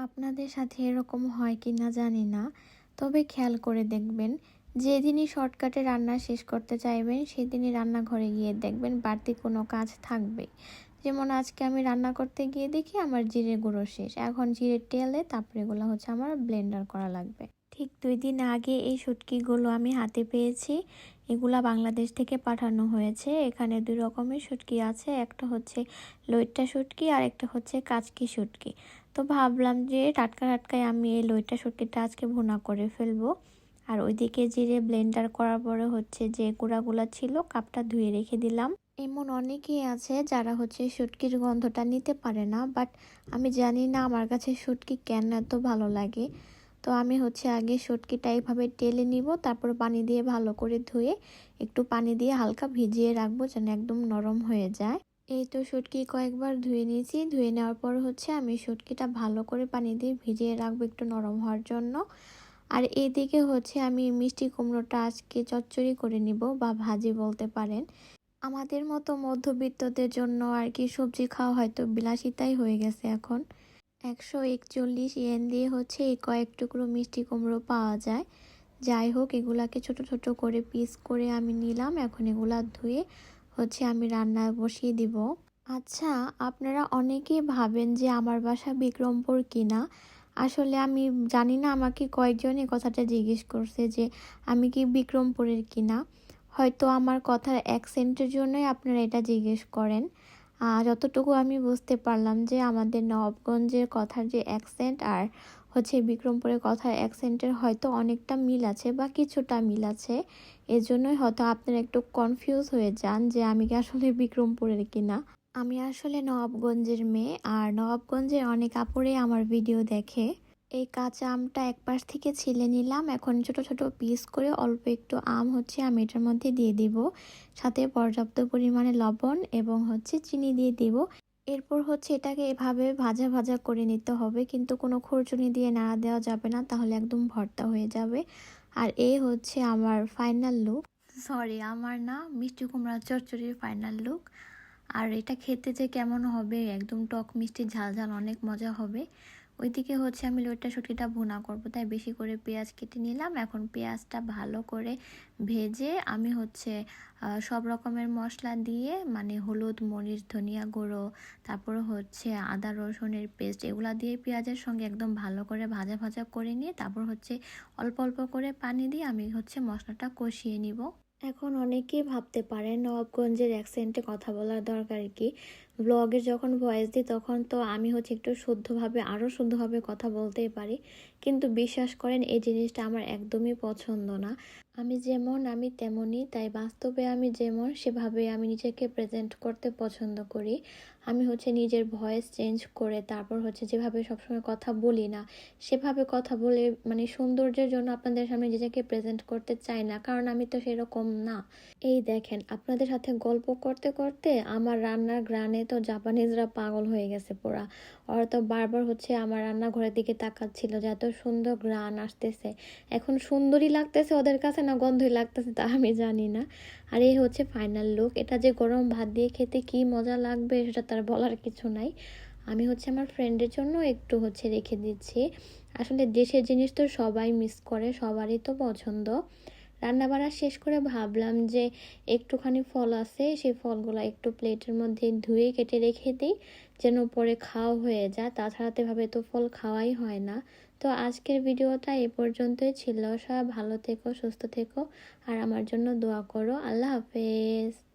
আপনাদের সাথে এরকম হয় কি না জানি না। তবে খেয়াল করে দেখবেন, যেদিনই শর্টকাটে রান্না শেষ করতে চাইবেন, সেদিনই রান্নাঘরে গিয়ে দেখবেন বাড়তি কোনো কাজ থাকবে। যেমন আজকে আমি রান্না করতে গিয়ে দেখি আমার জিরে গুঁড়ো শেষ। এখন জিরে টেলে তারপরে এগুলো হচ্ছে আমার ব্লেন্ডার করা লাগবে। ঠিক দুই দিন আগে এই শুটকিগুলো আমি হাতে পেয়েছি। এগুলা বাংলাদেশ থেকে পাঠানো হয়েছে। এখানে দুই রকমের শুটকি আছে। একটা হচ্ছে লইট্টা শুটকি আর একটা হচ্ছে কাচকি শুটকি। তো ভাবলাম যে টাটকা টাটকায় আমি এই লইটা শুটকিটা আজকে ভুনা করে ফেলব। আর ওইদিকে জিরে ব্লেন্ডার করার পরে হচ্ছে যে গুঁড়াগুলা ছিল, কাপটা ধুয়ে রেখে দিলাম। এমন অনেকেই আছে যারা হচ্ছে শুটকির গন্ধটা নিতে পারে না বাট আমি জানি না আমার কাছে শুটকি কেন এত ভালো লাগে। তো আমি হচ্ছে আগে শুটকিটা এইভাবে টেলে নিব, তারপর পানি দিয়ে ভালো করে ধুয়ে একটু পানি দিয়ে হালকা ভিজিয়ে রাখব যেন একদম নরম হয়ে যায়। এই তো শুটকি কয়েকবার ধুয়ে নিয়েছি। ধুয়ে নেওয়ার পর হচ্ছে আমি শুটকিটা ভালো করে পানি দিয়ে ভিজিয়ে রাখব একটু নরম হওয়ার জন্য। আর এইদিকে হচ্ছে আমি মিষ্টি কুমড়োটা আজকে চচ্চড়ি করে নিব বা ভাজি বলতে পারেন। আমাদের মতো মধ্যবিত্তদের জন্য আর কি সবজি খাওয়া হয়তো বিলাসিতাই হয়ে গেছে এখন। একশো একচল্লিশ ইয়েন দিয়ে হচ্ছে এই কয়েক টুকরো মিষ্টি কুমড়ো পাওয়া যায়। যাই হোক, এগুলাকে ছোট ছোট করে পিস করে আমি নিলাম। এখন এগুলা ধুয়ে হচ্ছে আমি রান্নায় বসিয়ে দিব। আচ্ছা আপনারা অনেকেই ভাবেন যে আমার বাসা বিক্রমপুর কিনা। আসলে আমি জানি না, আমাকে কয়েকজন এই কথাটা জিজ্ঞেস করছে যে আমি কি বিক্রমপুরের কিনা। হয়তো আমার কথার অ্যাকসেন্টের জন্যই আপনারা এটা জিজ্ঞেস করেন। যতটুকু আমি বুঝতে পারলাম যে আমাদের নবগঞ্জের কথার যে অ্যাকসেন্ট আর হচ্ছে বিক্রমপুরের কথার অ্যাকসেন্টের হয়তো অনেকটা মিল আছে বা কিছুটা মিল আছে। এজন্যই হয়তো আপনারা একটু কনফিউজ হয়ে যান যে আমি কি আসলে বিক্রমপুরের কিনা। আমি আসলে নবাবগঞ্জের মেয়ে আর নবাবগঞ্জের অনেক আপুরে আমার ভিডিও দেখে। এই কাঁচা আমটা এক পাশ থেকে ছিলে নিলাম, এখন ছোট ছোট পিস করে অল্প একটু আম হচ্ছে আমি এটার মধ্যে দিয়ে দিব। সাথে পর্যাপ্ত পরিমাণে লবণ এবং হচ্ছে চিনি দিয়ে দিব। এরপর হচ্ছে এটাকে এভাবে ভাজা ভাজা করে নিতে হবে। কিন্তু কোনো খরচুনি দিয়ে নাড়া দেওয়া যাবে না, তাহলে একদম ভর্তা হয়ে যাবে। আর এ হচ্ছে আমার ফাইনাল লুক সরি আমার না মিষ্টি কুমড়া চচ্চড়ির ফাইনাল লুক আর এটা খেতে যে কেমন হবে, একদম টক মিষ্টি ঝাল ঝাল অনেক মজা হবে। ওইদিকে হচ্ছে আমি লোটটা শুটকিটা ভুনা করব। তাই বেশি করে পেঁয়াজ কেটে নিলাম। এখন পেঁয়াজটা ভালো করে ভেজে আমি হচ্ছে সব রকমের মশলা দিয়ে মানে হলুদ, মরিচ, ধনিয়া গুঁড়ো, তারপর হচ্ছে আদা, রসুনের পেস্ট এগুলা দিয়ে পেঁয়াজের সঙ্গে একদম ভালো করে ভাজা ভাজা করে নিয়ে তারপর হচ্ছে অল্প অল্প করে পানি দিয়ে আমি হচ্ছে মশলাটা কষিয়ে নিব। এখন অনেকেই ভাবতে পারেন নবাবগঞ্জের অ্যাকসেন্টে কথা বলার দরকার কি? ব্লগে যখন ভয়েস দিই, তখন তো আমি হচ্ছে একটু শুদ্ধভাবে আরও শুদ্ধভাবে কথা বলতেই পারি। কিন্তু বিশ্বাস করেন, এই জিনিসটা আমার একদমই পছন্দ না। আমি যেমন আমি তেমনই, তাই বাস্তবে আমি যেমন, সেভাবে আমি নিজেকে প্রেজেন্ট করতে পছন্দ করি। আমি হচ্ছে নিজের ভয়েস চেঞ্জ করে, তারপর হচ্ছে যেভাবে সবসময় কথা বলি না, সেভাবে কথা বলে মানে সৌন্দর্যের জন্য আপনাদের সামনে নিজেকে প্রেজেন্ট করতে চাই না, কারণ আমি তো সেরকম না। এই দেখেন, আপনাদের সাথে গল্প করতে করতে আমার রান্নার গ্রানে তো জাপানিজরা পাগল হয়ে গেছে পুরা। ওরা তো বারবার হচ্ছে আমার রান্নাঘরের দিকে তাকাচ্ছিল যে এত সুন্দর গ্রান আসতেছে। এখন সুন্দরই লাগতেছে ওদের কাছে না গন্ধই লাগতেছে তা আমি জানি না। আর এই হচ্ছে ফাইনাল লুক এটা যে গরম ভাত দিয়ে খেতে কি মজা লাগবে সেটা তার বলার কিছু নাই। আমি হচ্ছে আমার ফ্রেন্ডের জন্য একটু হচ্ছে রেখে দিচ্ছি। আসলে দেশের জিনিস তো সবাই মিস করে, সবারই তো পছন্দ। রান্না বাড়া শেষ করে ভাবলাম যে একটুখানি ফল আছে, সেই ফলগুলো একটু প্লেটের মধ্যে ধুয়ে কেটে রেখে দিই, যেন পরে খাওয়া হয়ে যায়। তাছাড়া এভাবে তো ফল খাওয়াই হয় না। তো আজকের ভিডিওটা এ পর্যন্তই ছিল। সবাই ভালো থেকো, সুস্থ থেকো, আর আমার জন্য দোয়া করো। আল্লাহ হাফেজ।